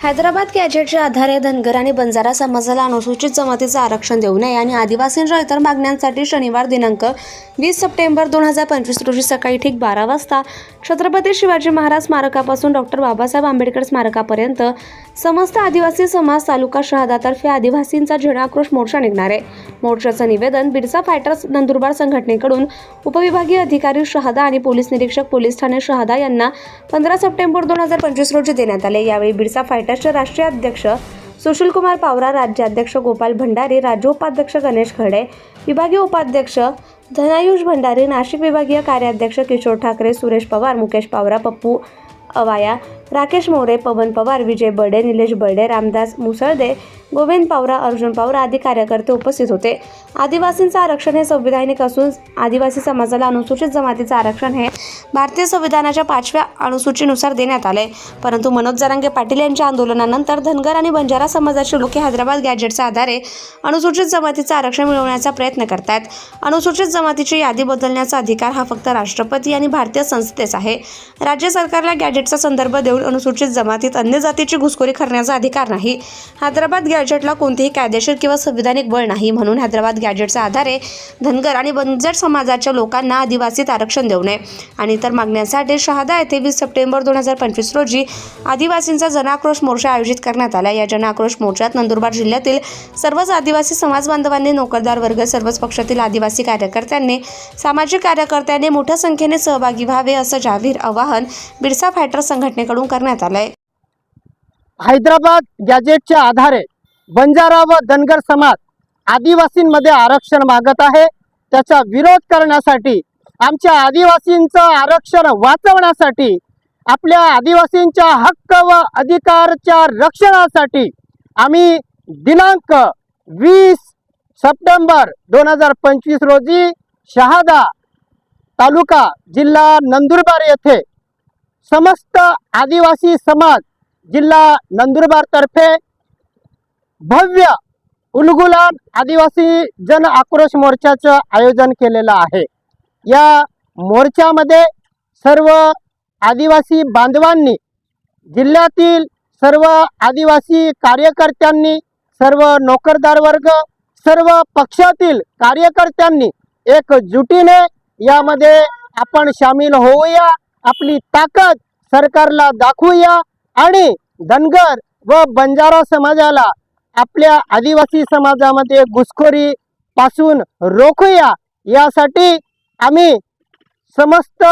हैदराबाद गॅजेटच्या आधारे धनगर आणि बंजारा समाजाला अनुसूचित जमातीचं आरक्षण देऊ नये आणि आदिवासींच्या इतर मागण्यांसाठी शनिवार दिनांक वीस सप्टेंबर दोन हजार पंचवीस रोजी सकाळी ठीक बारा वाजता छत्रपती शिवाजी महाराज स्मारकापासून डॉक्टर बाबासाहेब आंबेडकर स्मारकापर्यंत समस्त आदिवासी समाज तालुका शहादातर्फे आदिवासींचा झेडाक्रोश मोर्चा निघणार आहे. मोर्चाचं निवेदन बिरसा फायटर्स नंदुरबार संघटनेकडून उपविभागीय अधिकारी शहादा आणि पोलीस निरीक्षक पोलीस ठाणे शहादा यांना पंधरा सप्टेंबर दोन हजार पंचवीस रोजी देण्यात आले. यावेळी बिरसा फायटर्सचे राष्ट्रीय अध्यक्ष सुशीलकुमार पावरा राज्याध्यक्ष गोपाल भंडारी राज्य उपाध्यक्ष गणेश खडे विभागीय उपाध्यक्ष धनायुष भंडारी नाशिक विभागीय कार्याध्यक्ष किशोर ठाकरे सुरेश पवार मुकेश पावरा पप्पू अवाया राकेश मोरे पवन पवार विजय बर्डे निलेश बर्डे रामदास मुसळदे गोविंद पावरा अर्जुन पावरा आदी कार्यकर्ते उपस्थित होते. आदिवासींचं आरक्षण हे संविधानिक असून आदिवासी समाजाला अनुसूचित जमातीचं आरक्षण हे भारतीय संविधानाच्या पाचव्या अनुसूचीनुसार देण्यात आले परंतु मनोज जरांगे पाटील यांच्या आंदोलनानंतर धनगर आणि बंजारा समाजाचे लोक हैदराबाद गॅजेटच्या आधारे अनुसूचित जमातीचं आरक्षण मिळवण्याचा प्रयत्न करतात अनुसूचित जमातीची यादी बदलण्याचा अधिकार हा फक्त राष्ट्रपती आणि भारतीय संसदेस आहे. राज्य सरकारला गॅजेटचा संदर्भ देऊ देऊन अनुसूचित जमातीत अन्य जातीची घुसखोरी करण्याचा अधिकार नाही. हैदराबाद गॅजेटला कोणतेही कायदेशीर किंवा संविधानिक बळ नाही म्हणून हैदराबाद गॅजेटच्या आधारे धनगर आणि बंजर समाजाच्या लोकांना आदिवासीत आरक्षण देऊ नये. आणि इतर मागण्यांसाठी शहादा येथे वीस सप्टेंबर दोन हजार पंचवीस रोजी आदिवासींचा जनाक्रोश मोर्चा आयोजित करण्यात आला. या जनाक्रोश मोर्चात नंदुरबार जिल्ह्यातील सर्वच आदिवासी समाज बांधवांनी नोकरदार वर्ग सर्वच पक्षातील आदिवासी कार्यकर्त्यांनी सामाजिक कार्यकर्त्यांनी मोठ्या संख्येने सहभागी व्हावे असं जाहीर आवाहन बिरसा फायटर संघटनेकडून करण्यात आलंय. हैदराबाद गॅजेटच्या आधारे बंजारा व धनगर समाज आदिवासींमध्ये आरक्षण मागत आहे. त्याचा विरोध करण्यासाठी आमच्या आदिवासींचं आरक्षण वाचवण्यासाठी आपल्या आदिवासींच्या हक्क व अधिकारच्या रक्षणासाठी आम्ही दिनांक वीस सप्टेंबर दोन हजार पंचवीस रोजी शहादा तालुका जिल्हा नंदुरबार येथे समस्त आदिवासी समाज जिल्हा नंदुरबार तर्फे भव्य उलगुलाम आदिवासी जन आक्रोश मोर्चाचं आयोजन केलेलं आहे. या मोर्चामध्ये सर्व आदिवासी बांधवांनी जिल्ह्यातील सर्व आदिवासी कार्यकर्त्यांनी सर्व नोकरदार वर्ग सर्व पक्षातील कार्यकर्त्यांनी एकजुटीने यामध्ये आपण सामील होऊया. आपली ताकद सरकारला दाखवूया आणि धनगर व बंजारा समाजाला आपल्या आदिवासी समाजामध्ये घुसखोरी पासून रोखूया. यासाठी आम्ही समस्त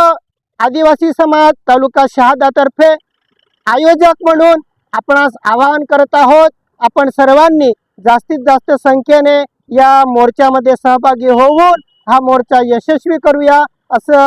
आदिवासी समाज तालुका शहादातर्फे आयोजक म्हणून आपणास आवाहन करत आहोत. आपण सर्वांनी जास्तीत जास्त संख्येने या मोर्चामध्ये सहभागी होऊन हा मोर्चा यशस्वी करूया असं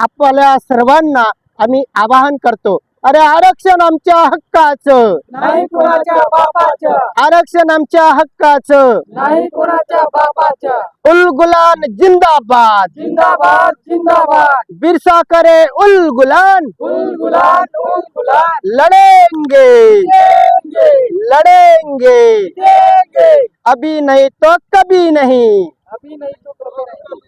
आपल्या सर्वांना आम्ही आवाहन करतो. अरे आरक्षण आमच्या हक्काचं. नाही कोणाच्या बापाच्या आरक्षण आमच्या हक्काचं. नाही कोणाच्या बापाच्या उलगुलान जिंदाबाद. जिंदाबाद जिंदाबाद. बिरसा करे उलगुलान उल गुलाल उल गुलाल लड़ेंगे देंगे लड़ेंगे देंगे अभी नहीं तो कभी नहीं. अभी नहीं तो कभी नहीं.